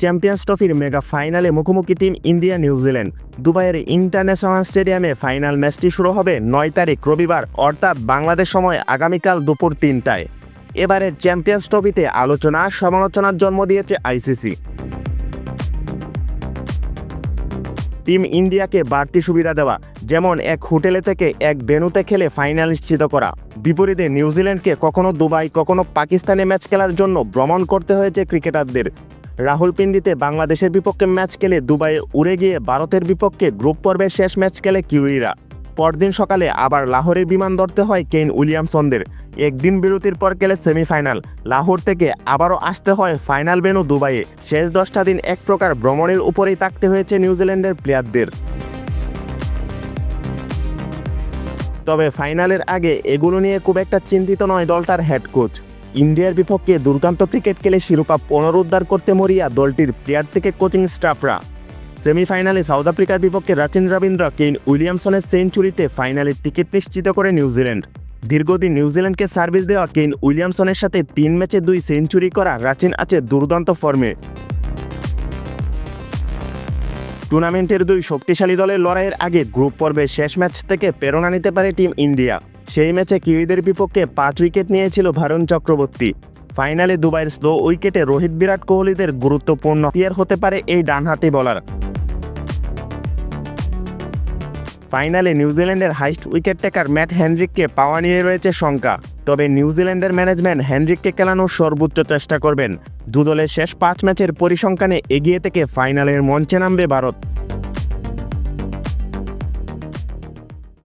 Champions ট্রফির mega ফাইনালে মুখোমুখি টিম ইন্ডিয়া নিউজিল্যান্ড দুবাইয়ের ইন্টারন্যাশনাল স্টেডিয়ামে ফাইনাল ম্যাচটি শুরু হবে নয় তারিখ রবিবার, অর্থাৎ বাংলাদেশ সময় আগামীকাল দুপুর তিনটায়। এবারের চ্যাম্পিয়ন্স ট্রফিতে আলোচনা, সমালোচনার জন্ম দিয়েছে আইসিসি টিম ইন্ডিয়াকে বাড়তি সুবিধা দেওয়া, যেমন এক হোটেলে থেকে এক বেনুতে খেলে ফাইনাল নিশ্চিত করা। বিপরীতে নিউজিল্যান্ডকে কখনো দুবাই, কখনো পাকিস্তানে ম্যাচ খেলার জন্য ভ্রমণ করতে হয়েছে ক্রিকেটারদের। রাহুল পিন্ডিতে বাংলাদেশের বিপক্ষে ম্যাচ খেলে দুবাইয়ে উড়ে গিয়ে ভারতের বিপক্ষে গ্রুপ পর্বের শেষ ম্যাচ খেলে কিউইরা। পরদিন সকালে আবার লাহোরের বিমান ধরতে হয় কেইন উইলিয়ামসনদের। একদিন বিরতির পর খেলে সেমিফাইনাল। লাহোর থেকে আবারও আসতে হয় ফাইনাল বেনু দুবাইয়ে। শেষ দশটা দিন এক প্রকার ভ্রমণের উপরেই থাকতে হয়েছে নিউজিল্যান্ডের প্লেয়ারদের। তবে ফাইনালের আগে এগুলো নিয়ে খুব একটা চিন্তিত নয় দলটার হেড কোচ। ইন্ডিয়ার বিপক্ষে দুর্দান্ত ক্রিকেট খেলে শিরোপা পুনরুদ্ধার করতে মরিয়া দলটির প্লেয়ার থেকে কোচিং স্টাফরা। সেমিফাইনালে সাউথ আফ্রিকার বিপক্ষে রাচিন রবীন্দ্র, কেইন উইলিয়ামসনের সেঞ্চুরিতে ফাইনালের টিকিট নিশ্চিত করে নিউজিল্যান্ড। দীর্ঘদিন নিউজিল্যান্ডকে সার্ভিস দেওয়া কেইন উইলিয়ামসনের সাথে তিন ম্যাচে দুই সেঞ্চুরি করা রাচিন আছে দুর্দান্ত ফর্মে। টুর্নামেন্টের দুই শক্তিশালী দলের লড়াইয়ের আগে গ্রুপ পর্বে শেষ ম্যাচ থেকে প্রেরণা নিতে পারে টিম ইন্ডিয়া। সেই ম্যাচে কিউইদের বিপক্ষে পাঁচ উইকেট নিয়েছিল ভারুণ চক্রবর্তী। ফাইনালে দুবাইয়ের স্লো উইকেটে রোহিত বিরাট কোহলিদের গুরুত্বপূর্ণ টিয়ার হতে পারে এই ডানহাতি বলার। ফাইনালে নিউজিল্যান্ডের হাইস্ট উইকেট টেকার ম্যাট হ্যান্ড্রিককে পাওয়া নিয়ে রয়েছে শঙ্কা। তবে নিউজিল্যান্ডের ম্যানেজমেন্ট হ্যান্ড্রিককে খেলানোর সর্বোচ্চ চেষ্টা করবেন। দুদলের শেষ পাঁচ ম্যাচের পরিসংখ্যানে এগিয়ে থেকে ফাইনালের মঞ্চে নামবে ভারত।